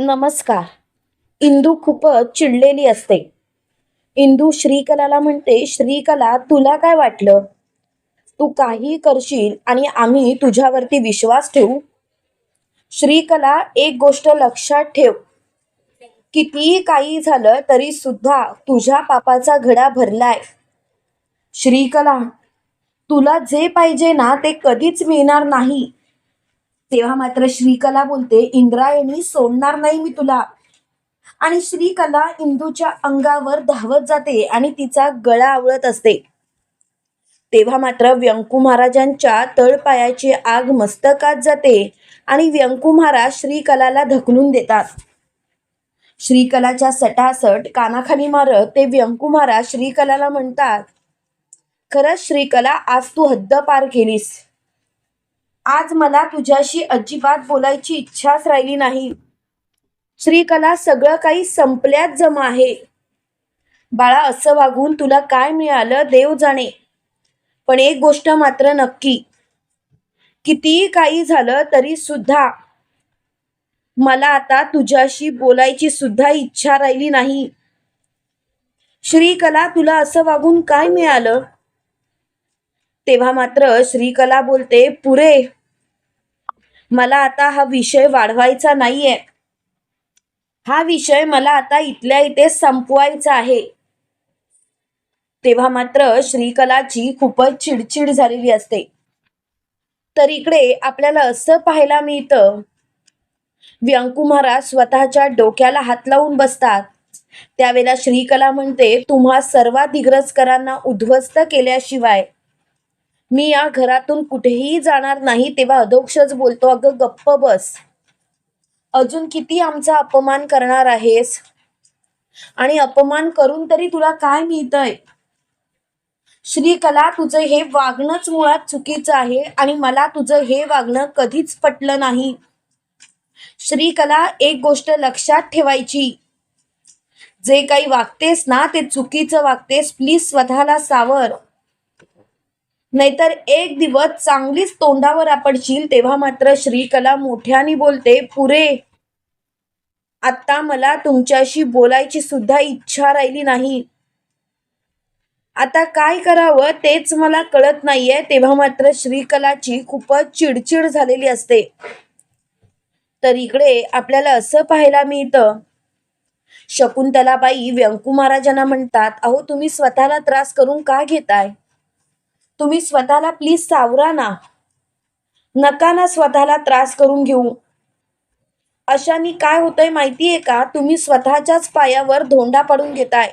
नमस्कार. इंदू खूपच चिडलेली असते. इंदू श्रीकलाला म्हणते श्रीकला तुला काय वाटलं? तू काही करशील आणि आम्ही तुझ्यावरती विश्वास ठेवू? श्रीकला एक गोष्ट लक्षात ठेव. कितीही काही झालं तरी सुद्धा तुझ्या पापाचा घडा भरलाय. श्रीकला तुला जे पाहिजे ना ते कधीच मिळणार नाही. तेव्हा मात्र श्रीकला बोलते इंद्रायणी सोडणार नाही मी तुला. आणि श्रीकला इंदूच्या अंगावर धावत जाते आणि तिचा गळा आवळत असते. तेव्हा मात्र व्यंकू महाराजांच्या तळपायाची आग मस्तकात जाते आणि व्यंकू महाराज श्रीकलाला ढकलून देतात. श्रीकलाच्या सटासट कानाखाली मारत ते व्यंकू महाराज श्रीकलाला म्हणतात खरंच श्रीकला आज तू हद्द पार केलीस. आज मला तुझ्याशी अजिबात बोलायची इच्छाच राहिली नाही. श्रीकला सगळं काही संपल्यात जमा आहे. बाळा असं वागून तुला काय मिळालं देव जाणे. पण एक गोष्ट मात्र नक्की. कितीही काही झालं तरी सुद्धा मला आता तुझ्याशी बोलायची सुद्धा इच्छा राहिली नाही. श्रीकला तुला असं वागून काय मिळालं? तेव्हा मात्र श्रीकला बोलते पुरे मला आता हा विषय वाढवायचा नाहीये. हा विषय मला आता इथल्या इथे संपवायचा आहे. तेव्हा मात्र श्रीकलाची खूपच चिडचिड झालेली असते. तर इकडे आपल्याला असं पाहायला मिळतं व्यंकू महाराज स्वतःच्या डोक्याला हात लावून बसतात. त्यावेळेला श्रीकला म्हणते तुम्हा सर्व दिग्रजकरांना उद्ध्वस्त केल्याशिवाय मी या घरातून कुठेही जाणार नाही तेव्हा अधोक्षच बोलतो अगं गप्प बस. अजून किती आमचा अपमान करणार आहेस? आणि अपमान करून तरी तुला काय मिळतंय? श्रीकला तुझं हे वागणंच मुळात चुकीचं आहे आणि मला तुझं हे वागणं कधीच पटलं नाही. श्रीकला एक गोष्ट लक्षात ठेवायची. जे काही वागतेस ना ते चुकीचं वागतेस. प्लीज स्वतःला सावर. नाहीतर एक दिवस चांगलीच तोंडावर आपडशील तेव्हा मात्र श्रीकला मोठ्याने बोलते पुरे आता मला तुमच्याशी बोलायची सुद्धा इच्छा राहिली नाही. आता काय करावं तेच मला कळत नाहीये. तेव्हा मात्र श्रीकलाची खूपच चिडचिड झालेली असते. तर इकडे आपल्याला असं पाहायला मिळतं. शकुंतलाबाई व्यंकू महाराजांना म्हणतात अहो तुम्ही स्वतःला त्रास करून का घेताय? तुम्ही स्वतःला प्लीज सावरा ना. नका ना स्वतःला त्रास करून घेऊ. अशानी काय होतंय माहितीये का? तुम्ही स्वतःच्याच पायावर धोंडा पडून घेताय.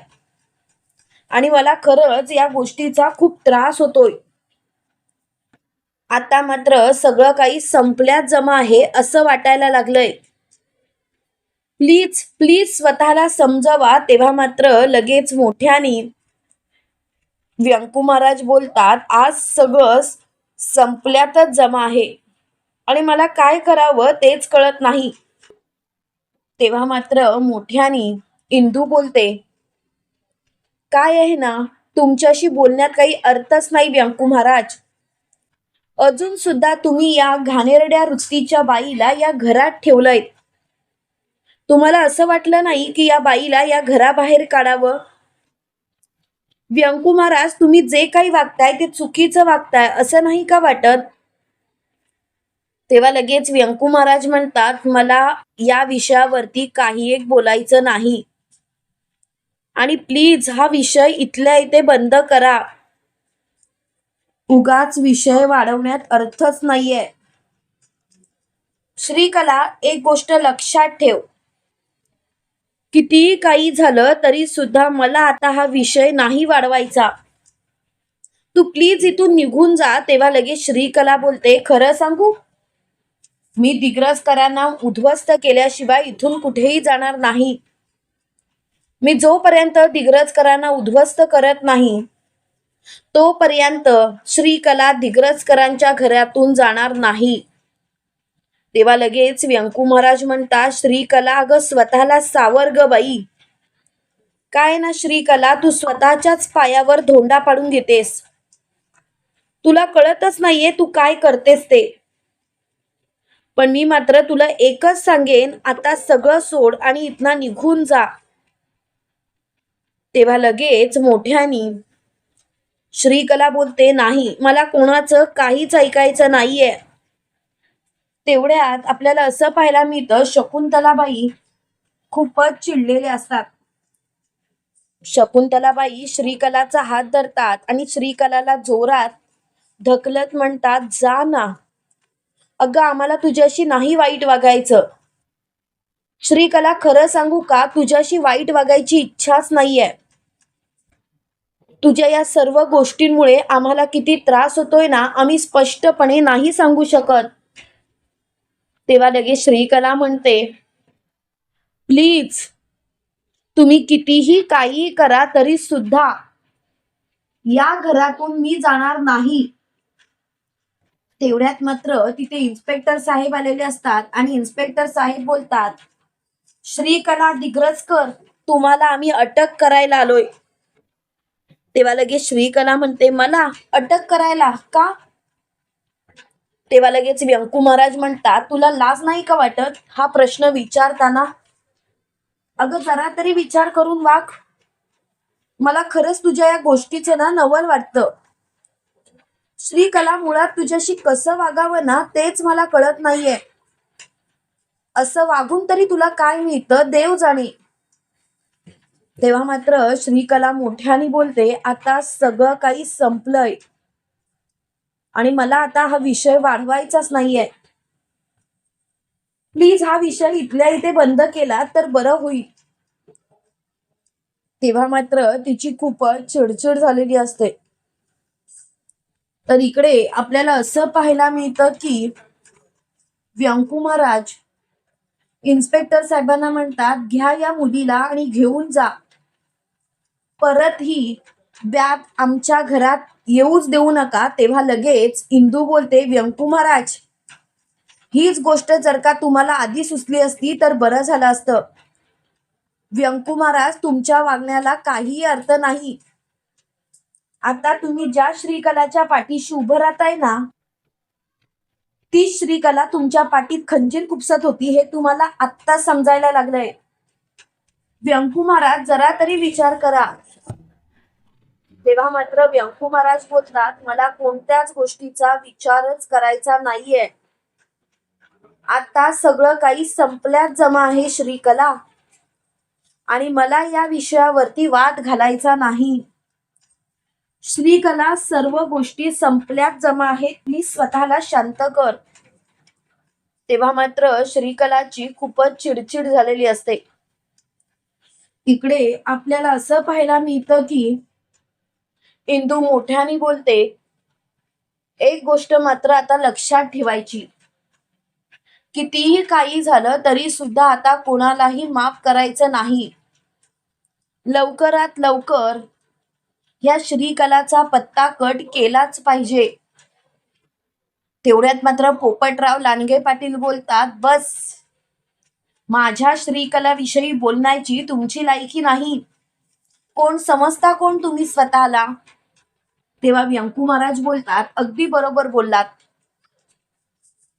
आणि मला खरंच या गोष्टीचा खूप त्रास होतोय. आता मात्र सगळं काही संपल्यात जमा आहे असं वाटायला लागलंय. प्लीज प्लीज स्वतःला समजावा तेव्हा मात्र लगेच मोठ्याने व्यंकू महाराज बोलतात आज सगळं संपल्यातच जमा आहे. आणि मला काय करावं तेच कळत नाही. तेव्हा मात्र मोठ्याने इंदू बोलते काय आहे ना तुमच्याशी बोलण्यात काही अर्थच नाही व्यंकू महाराज. अजून सुद्धा तुम्ही या घाणेरड्या वृत्तीच्या बाईला या घरात ठेवलंय तुम्हाला असं वाटलं नाही की या बाईला या घराबाहेर काढावं? व्यंकू महाराज तुम्ही जे काही वागताय ते चुकीचं वागताय असं नाही का वाटत? तेव्हा लगेच व्यंकू महाराज म्हणतात मला या विषयावरती काही एक बोलायचं नाही. आणि प्लीज हा विषय इथल्या इथे बंद करा. उगाच विषय वाढवण्यात अर्थच नाहीये. श्रीकला एक गोष्ट लक्षात ठेव. कितीही काही झालं तरी सुद्धा मला आता हा विषय नाही वाढवायचा. तू प्लीज इथून निघून जा तेव्हा लगेच श्रीकला बोलते खरं सांगू? मी दिग्रजकरांना उद्ध्वस्त केल्याशिवाय इथून कुठेही जाणार नाही. मी जोपर्यंत दिग्रजकरांना उद्ध्वस्त करत नाही तोपर्यंत श्रीकला दिग्रजकरांच्या घरातून जाणार नाही. तेव्हा लगेच व्यंकू महाराज म्हणतात श्रीकला अगं स्वतःला सावर ग बाई. काय ना श्रीकला तू स्वतःच्याच पायावर धोंडा पाडून घेतेस. तुला कळतच नाहीये तू काय करतेस ते. पण मी मात्र तुला एकच सांगेन आता सगळं सोड आणि इथनं निघून जा. तेव्हा लगेच मोठ्यानी श्रीकला बोलते नाही मला कोणाचं काहीच ऐकायचं नाहीये. तेवढ्यात आपल्याला असं पाहायला मिळतं शकुंतलाबाई खूपच चिडलेले असतात. शकुंतलाबाई श्रीकलाचा हात धरतात आणि श्रीकलाला जोरात ढकलत म्हणतात जा ना. अगं आम्हाला तुझ्याशी नाही वाईट वागायचं. श्रीकला खरं सांगू का तुझ्याशी वाईट वागायची इच्छाच नाहीये. तुझ्या या सर्व गोष्टींमुळे आम्हाला किती त्रास होतोय ना आम्ही स्पष्टपणे नाही सांगू शकत. तेव्हा लगेच श्रीकला म्हणते प्लीज तुम्ही कितीही काही करा तरी सुद्धा या घरातून मी जाणार नाही. तेवढ्यात मात्र तिथे इन्स्पेक्टर साहेब आलेले असतात आणि इन्स्पेक्टर साहेब बोलतात श्रीकला दिग्रजकर तुम्हाला आम्ही अटक करायला आलोय. तेव्हा लगेच श्रीकला म्हणते मला अटक करायला का? तेव्हा लगेच व्यंकू महाराज म्हणतात तुला लाज नाही का वाटत? हा प्रश्न विचारताना अगं जरा तरी विचार करून वाघ. मला खरंच तुझ्या या गोष्टीचे ना नवल वाटतं. श्रीकला मुळात तुझ्याशी कसं वागावं ना तेच मला कळत नाहीये. असं वागून तरी तुला काय मिळतं देव जाणे. तेव्हा मात्र श्रीकला मोठ्याने बोलते आता सगळं काही संपलंय. आणि मला आता हा विषय वाढवायचाच नाहीये. प्लीज हा विषय इथल्या इथे बंद केला तर बरं होईल. तेव्हा मात्र तिची खूपच चिडचिड झालेली असते. तर इकडे आपल्याला असं पाहायला मिळतं की व्यंकू महाराज इन्स्पेक्टर साहेबांना म्हणतात घ्या या मुलीला आणि घेऊन जा. परत ही ब्यात आमच्या घरात येऊच देऊ नका तेव्हा लगेच इंदू बोलते व्यंकू महाराज हीच गोष्ट जर का तुम्हाला आधी सुचली असती तर बरं झालं असतं. व्यंकू महाराज तुमच्या वागण्याला काहीही अर्थ नाही. आता तुम्ही ज्या श्रीकलाच्या पाठीशी उभं राहताय ना ती श्रीकला तुमच्या पाठीत खंजीर खुपसत होती हे तुम्हाला आत्ता समजायला लागलंय. व्यंकू महाराज जरा तरी विचार करा. तेव्हा मात्र व्यंकू महाराज बोलतात मला कोणत्याच गोष्टीचा विचारच करायचा नाहीये. आता सगळं काही संपल्यात जमा आहे श्रीकला. आणि मला या विषयावरती वाद घालायचा नाही. श्रीकला सर्व गोष्टी संपल्यात जमा आहेत प्लीज स्वतःला शांत कर. तेव्हा मात्र श्रीकलाची खूपच चिडचिड झालेली असते. इकडे आपल्याला असं पाहायला मिळतं की इंदू मोठ्याने बोलते एक गोष्ट मात्र आता लक्षात ठेवायची. कितीही काही झालं तरी सुद्धा आता कोणालाही माफ करायचं नाही. लवकरात लवकर या श्रीकलाचा पत्ता कट केलाच पाहिजे. तेवढ्यात मात्र पोपटराव लांडगे पाटील बोलतात बस माझ्या श्रीकलाविषयी बोलण्याची तुमची लायकी नाही. कोण समजता कोण तुम्ही स्वतःला? तेव्हा व्यंकू महाराज बोलतात अगदी बरोबर बोललात.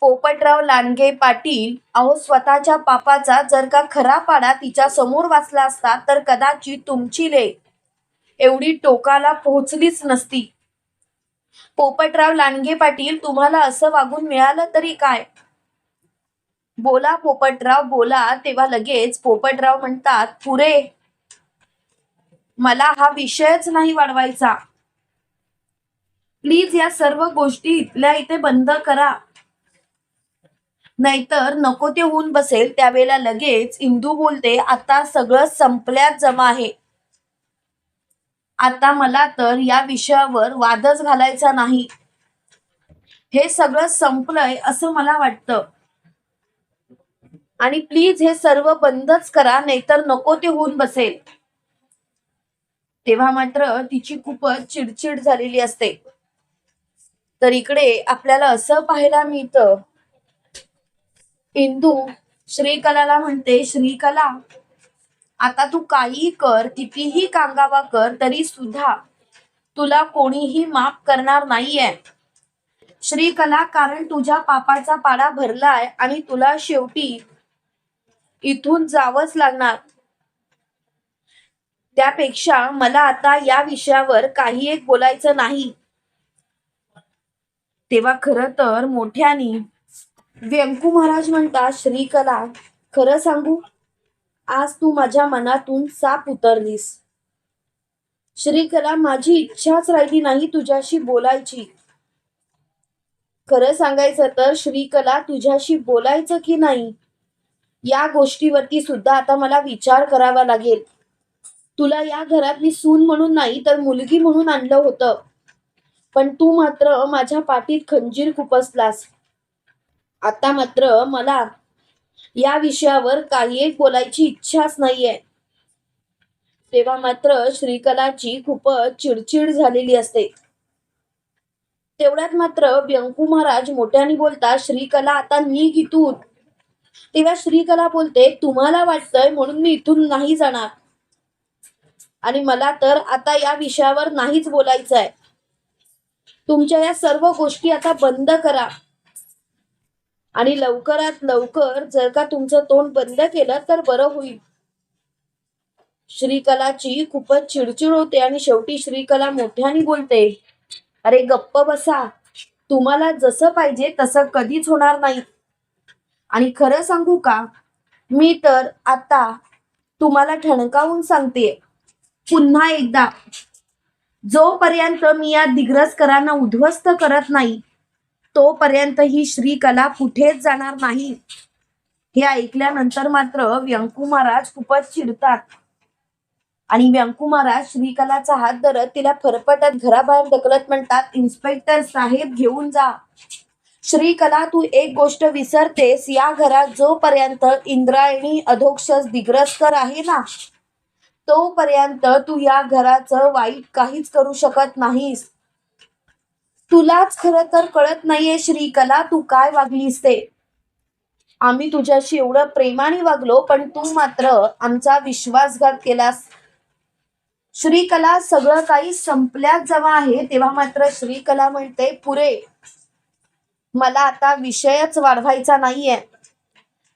पोपटराव लांडगे पाटील अहो स्वतःच्या पापाचा जर का खरा पाडा तिच्या समोर वाचला असता तर कदाचित तुमची लेख एवढी टोकाला पोहोचलीच नसती. पोपटराव लांडगे पाटील तुम्हाला असं वागून मिळालं तरी काय? बोला पोपटराव बोला. तेव्हा लगेच पोपटराव म्हणतात पुरे मला हा विषयच नाही वाढवायचा. प्लीज या सर्व गोष्टी इथल्या इथे बंद करा. नाहीतर नको ते होऊन बसेल त्यावेळेला लगेच इंदू बोलते आता सगळं संपल्यात जमा आहे. आता मला तर या विषयावर वादच घालायचा नाही. हे सगळं संपलंय असं मला वाटतं. आणि प्लीज हे सर्व बंदच करा नाहीतर नको ते होऊन बसेल. तेव्हा मात्र तिची खूपच चिडचिड झालेली असते. तर इकडे आपल्याला असं पाहायला मिळतं. इंदू श्रीकलाला म्हणते श्रीकला आता तू काही कर कितीही कांगावा कर तरी सुद्धा तुला कोणीही माफ करणार नाहीये. श्रीकला कारण तुझ्या पापाचा पाडा भरलाय आणि तुला शेवटी इथून जावंच लागणार. त्यापेक्षा मला आता या विषयावर काही एक बोलायचं नाही. तेव्हा खर तर मोठ्यानी व्यंकू महाराज म्हणतात श्रीकला खरं सांगू आज तू माझ्या मनातून साप उतरलीस. श्रीकला माझी इच्छाच राहिली नाही तुझ्याशी बोलायची. खरं सांगायचं तर श्रीकला तुझ्याशी बोलायचं की नाही या गोष्टीवरती सुद्धा आता मला विचार करावा लागेल. तुला या घरात मी सून म्हणून नाही तर मुलगी म्हणून आणलं होतं. पण तू मात्र माझ्या पाठीत खंजीर खुपसलास. आता मात्र मला या विषयावर काही एक बोलायची इच्छाच नाहीये. तेव्हा मात्र श्रीकलाची खूपच चिडचिड झालेली असते. तेवढ्यात मात्र व्यंकू महाराज मोठ्याने बोलता श्रीकला आता निघ इथून. तेव्हा श्रीकला बोलते तुम्हाला वाटतंय म्हणून मी इथून नाही जाणार. आणि मला तर आता या विषयावर नाहीच बोलायचं आहे तुमच्या या सर्व गोष्टी आता बंद करा. आणि लवकरात लवकर जर का तुमचं तोंड बंद केलं तर बरं होईल. श्रीकलाची खूपच चिडचिड होते आणि शेवटी श्रीकला मोठ्याने बोलते अरे गप्प बसा. तुम्हाला जसं पाहिजे तसं कधीच होणार नाही. आणि खरं सांगू का? मी तर आता तुम्हाला ठणकावून सांगते. पुन्हा एकदा जोपर्यंत मी या दिग्रसकरांना उद्ध्वस्त करत नाही तोपर्यंत ही श्रीकला कुठेच जाणार नाही. हे ऐकल्यानंतर मात्र व्यंकू महाराज खूपच चिडतात. आणि व्यंकू महाराज श्रीकलाचा हात धरत तिला फरफटत घराबाहेर ढकलत म्हणतात इन्स्पेक्टर साहेब घेऊन जा. श्रीकला तू एक गोष्ट विसरतेस. या घरात जोपर्यंत इंद्रायणी अधोक्षस दिग्रस्कर आहे ना तोपर्यंत तू या घराचं वाईट काहीच करू शकत नाहीस. तुलाच खर तर कळत नाहीये श्रीकला तू काय वागलीस ते? आम्ही तुझ्याशी एवढं प्रेमाने वागलो पण तू मात्र आमचा विश्वासघात केलास. श्रीकला सगळं काही संपल्यात जेव्हा आहे तेव्हा मात्र श्रीकला म्हणते पुरे मला आता विषयच वाढवायचा नाहीये.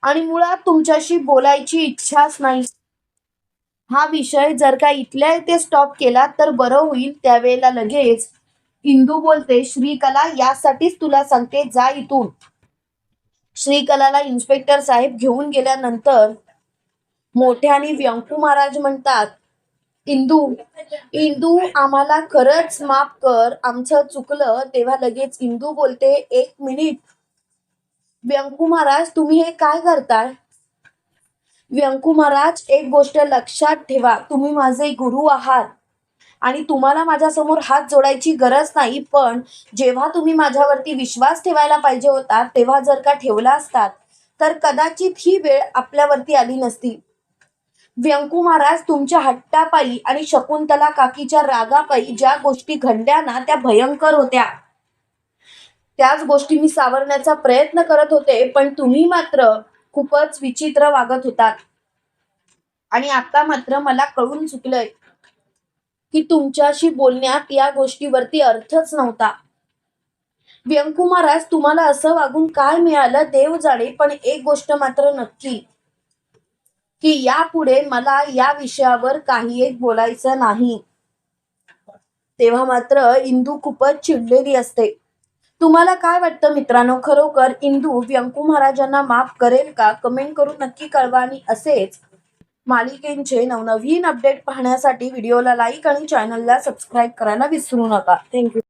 आणि मुळात तुमच्याशी बोलायची इच्छाच नाही. हा विषय जर का इथल्या इथे स्टॉप केला तर बरं होईल त्यावेळेला लगेच इंदू बोलते श्रीकला यासाठीच तुला सांगते जा इथून. श्रीकलाला इन्स्पेक्टर साहेब घेऊन गेल्यानंतर मोठ्याने व्यंकू महाराज म्हणतात इंदू इंदू आम्हाला खरंच माफ कर आमचं चुकलं तेव्हा लगेच इंदू बोलते एक मिनिट व्यंकू महाराज तुम्ही हे काय करताय? व्यंकू महाराज एक गोष्ट लक्षात ठेवा. तुम्ही माझे गुरु आहात. आणि तुम्हाला माझ्यासमोर हात जोडायची गरज नाही पण जेव्हा तुम्ही माझ्यावरती विश्वास ठेवायला पाहिजे होता तेव्हा जर का ठेवला असतात तर कदाचित ही वेळ आपल्यावरती आली नसती. व्यंकू महाराज तुमच्या हट्टापायी आणि शकुंतला काकीच्या रागापायी ज्या गोष्टी घडल्या ना त्या भयंकर होत्या. त्याच गोष्टी मी सावरण्याचा प्रयत्न करत होते पण तुम्ही मात्र खूपच विचित्र वागत होतात. आणि आता मात्र मला कळून चुकलंय की तुमच्याशी बोलण्यात या गोष्टीवरती अर्थच नव्हता. व्यंकू महाराज तुम्हाला असं वागून काय मिळालं? देव जाणे पण एक गोष्ट मात्र नक्की. की यापुढे मला या विषयावर काही एक बोलायचं नाही. तेव्हा मात्र इंदू खूपच चिडलेली असते. तुम्हाला काय वाटतं मित्रांनो? खरोखर इंदू व्यंकू महाराजांना माफ करेल का? कमेंट करून नक्की कळवा आणि असेच मालिकेंचे नवनवीन अपडेट पाहण्यासाठी व्हिडिओला लाईक आणि चॅनलला सबस्क्राईब करायला विसरू नका. थँक्यू